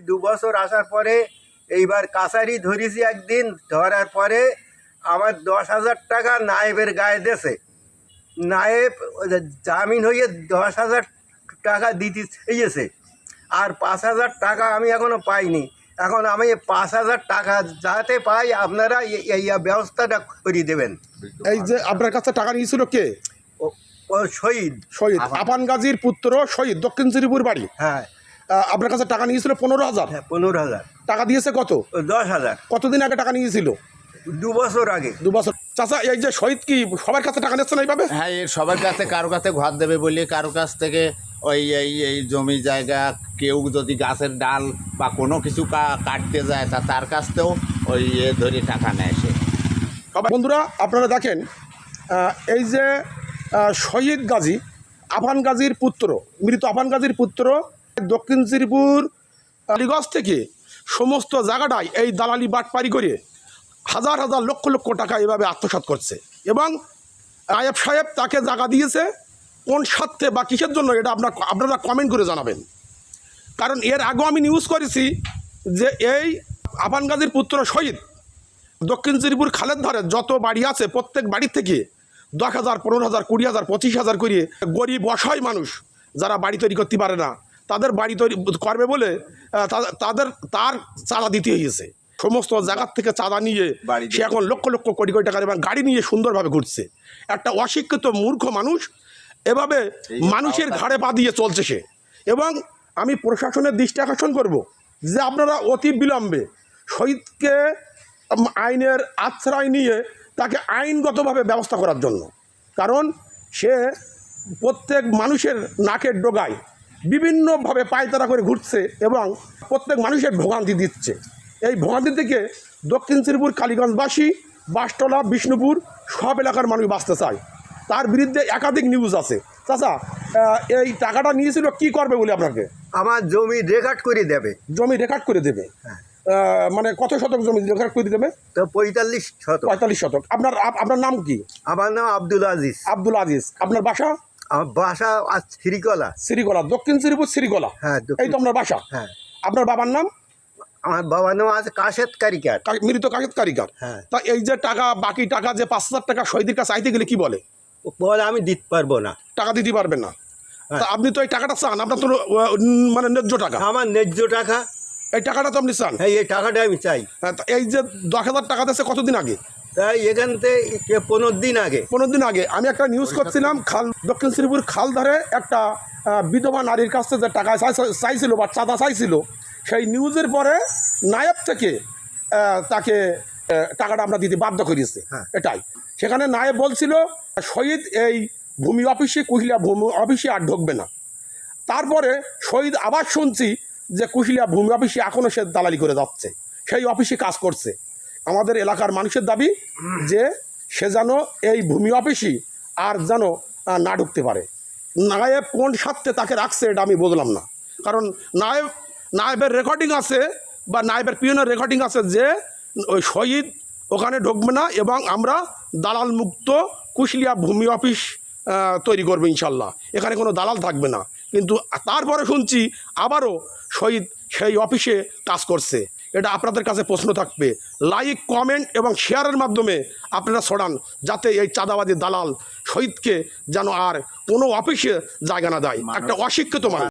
দু বছর আসার পরে এইবার কাছারি ধরেছি একদিন ধরার পরে আমার দশ হাজার টাকা নায়েবের গায়ে দেশে। নায়েব জামিন হয়ে দশ হাজার টাকা দিতে চেয়েছে। আর পাঁচ হাজার টাকা আমি এখনও পাইনি। এখন আমি পাঁচ হাজার টাকা যাতে পাই আপনারা এই- ব্যবস্থাটা করে দেবেন। এই যে আপনার কাছে টাকা নিয়েছিল কে? ও শহীদ। শহীদ। আপান গাজীর পুত্র শহীদ দক্ষিণ শ্রীপুর বাড়ি। হ্যাঁ। আপনার কাছে টাকা নিয়েছিল পনেরো হাজার? হ্যাঁ পনেরো হাজার। টাকা দিয়েছে কত? দশ হাজার। কতদিন আগে টাকা নিয়েছিল? দু বছর আগে। দু বছর। চাচা এই যে শহীদ কি সবার কাছে টাকা নিচ্ছে না এইভাবে? হ্যাঁ এর সবার কাছে কারও কাছে ঘর দেবে বলে কারও কাছ থেকে ওই এই এই জমি জায়গা কেউ যদি গাছের ডাল বা কোনো কিছু কা- কাটতে যায় তা তার কাছ থেকেও ওই এ ধরে টাকা নেয় সে। বন্ধুরা আপনারা দেখেন এই যে শহীদ গাজী আফান গাজীর পুত্র মৃত আফান গাজীর পুত্র দক্ষিণ শ্রীপুর আলিগঞ্জ থেকে সমস্ত জায়গাটায় এই দালালি বাটপারি করে হাজার হাজার লক্ষ লক্ষ টাকা এভাবে আত্মসাৎ করছে। এবং আয়েব সাহেব তাকে জায়গা দিয়েছে, কোন স্বার্থে বা কিসের জন্য এটা আপনার আপনারা কমেন্ট করে জানাবেন। কারণ এর আগেও আমি নিউজ করেছি যে এই আফান গাজীর পুত্র শহীদ দক্ষিণ শ্রীপুর খালের ধারে যত বাড়ি আছে, প্রত্যেক বাড়ি থেকে দশ হাজার, পনেরো হাজার, কুড়ি হাজার, পঁচিশ হাজার করে গরিব, অসহায় মানুষ যারা বাড়ি তৈরি করতে পারে না তাদের বাড়ি তৈরি করবে বলে তাদের তার চাঁদা দিতে হয়েছে। সমস্ত জায়গার থেকে চাঁদা নিয়ে সে এখন লক্ষ লক্ষ কোটি কোটি টাকার এবং গাড়ি নিয়ে সুন্দরভাবে ঘুরছে। একটা অশিক্ষিত মূর্খ মানুষ এভাবে মানুষের ঘাড়ে পা দিয়ে চলছে সে। এবং আমি প্রশাসনের দৃষ্টি আকর্ষণ করব যে আপনারা অতি বিলম্বে শহীদকে আইনের আশ্রয় নিয়ে তাকে আইনগতভাবে ব্যবস্থা করার জন্য। কারণ সে প্রত্যেক মানুষের নাকের ডোগায় বিভিন্নভাবে পায়তারা করে ঘুরছে এবং প্রত্যেক মানুষের ভোগান্তি দিচ্ছে। এই ভোগান্তি থেকে দক্ষিণ শ্রীপুর কালীগঞ্জবাসী বাসটলা বিষ্ণুপুর সব এলাকার মানুষ বাঁচতে চায়। তার বিরুদ্ধে একাধিক নিউজ আছে। চাচা এই টাকাটা নিয়েছিল কি করবে বলে আপনাকে? আমার জমি রেকর্ড করে দেবে। জমি রেকর্ড করে দেবে? হ্যাঁ। মানে কত শতক জমি রেকর্ড করে দেবে? তো পঁয়তাল্লিশ শত পঁয়তাল্লিশ শতক। আপনার আপনার নাম কি? আমার নাম আব্দুল আজিজ। আব্দুল আজিজ। আপনার বাসা? আমার বাসা আজ শ্রীকলা শ্রীগলা দক্ষিণ শ্রীপুর শ্রীগলা। হ্যাঁ এই তো আপনার বাসা? হ্যাঁ। আপনার বাবার নাম? আমার বাবার নাম আছে কাশেদ কারিকার। মৃত কাগজ কারিগর হ্যাঁ। তা এই যে টাকা বাকি টাকা যে পাঁচ হাজার টাকা শহীদের কাছে চাইতে গেলে কি বলে? বলে আমি দিতে পারব না। টাকা দিতে পারবেন না। হ্যাঁ। তা আপনি তো এই টাকাটা চান আপনার তো মানে ন্যায্য টাকা। আমার ন্যায্য টাকা। এই টাকাটা তো আপনি চান? হ্যাঁ এই টাকাটা আমি চাই। হ্যাঁ, এই যে দশ হাজার টাকা দিচ্ছে কতদিন আগে? তাই এখান থেকে পনেরো দিন আগে। পনেরো দিন আগে। আমি একটা নিউজ করছিলাম খাল দক্ষিণ শ্রীপুর খাল ধারে একটা বিধবা নারীর কাছ থেকে যে টাকা চাই- চাইছিল বা চাঁদা চাইছিল সেই নিউজের পরে নায়ব থেকে তাকে টাকাটা আমরা দিতে বাধ্য করিয়েছে। হ্যাঁ। এটাই। সেখানে নায়েব বলছিল শহীদ এই ভূমি অফিসে কুহিলা ভূমি অফিসে আর ঢুকবে না। তারপরে শহীদ আবার শুনছি যে কুশিলিয়া ভূমি অফিসে এখনও সে দালালি করে যাচ্ছে। সেই অফিসে কাজ করছে। আমাদের এলাকার মানুষের দাবি যে সে যেন এই ভূমি অফিসই আর যেন না ঢুকতে পারে। নায়েব কোন স্বার্থে তাকে রাখছে এটা আমি বুঝলাম না। কারণ নায়েব, নায়েবের রেকর্ডিং আছে বা নায়েবের পিয়নের রেকর্ডিং আছে যে ওই শহীদ ওখানে ঢুকবে না এবং আমরা দালাল মুক্ত কুশলিয়া ভূমি অফিস তৈরি করবে ইনশাল্লাহ। এখানে কোনো দালাল থাকবে না। কিন্তু তারপরে শুনছি আবারও শহীদ সেই অফিসে কাজ করছে। এটা আপনাদের কাছে প্রশ্ন থাকবে। লাইক কমেন্ট এবং শেয়ারের মাধ্যমে আপনারা ছড়ান যাতে এই চাঁদাবাদী দালাল শহীদকে যেন আর কোনো অফিসে জায়গা না দেয়। একটা অশিক্ষিত মানুষ।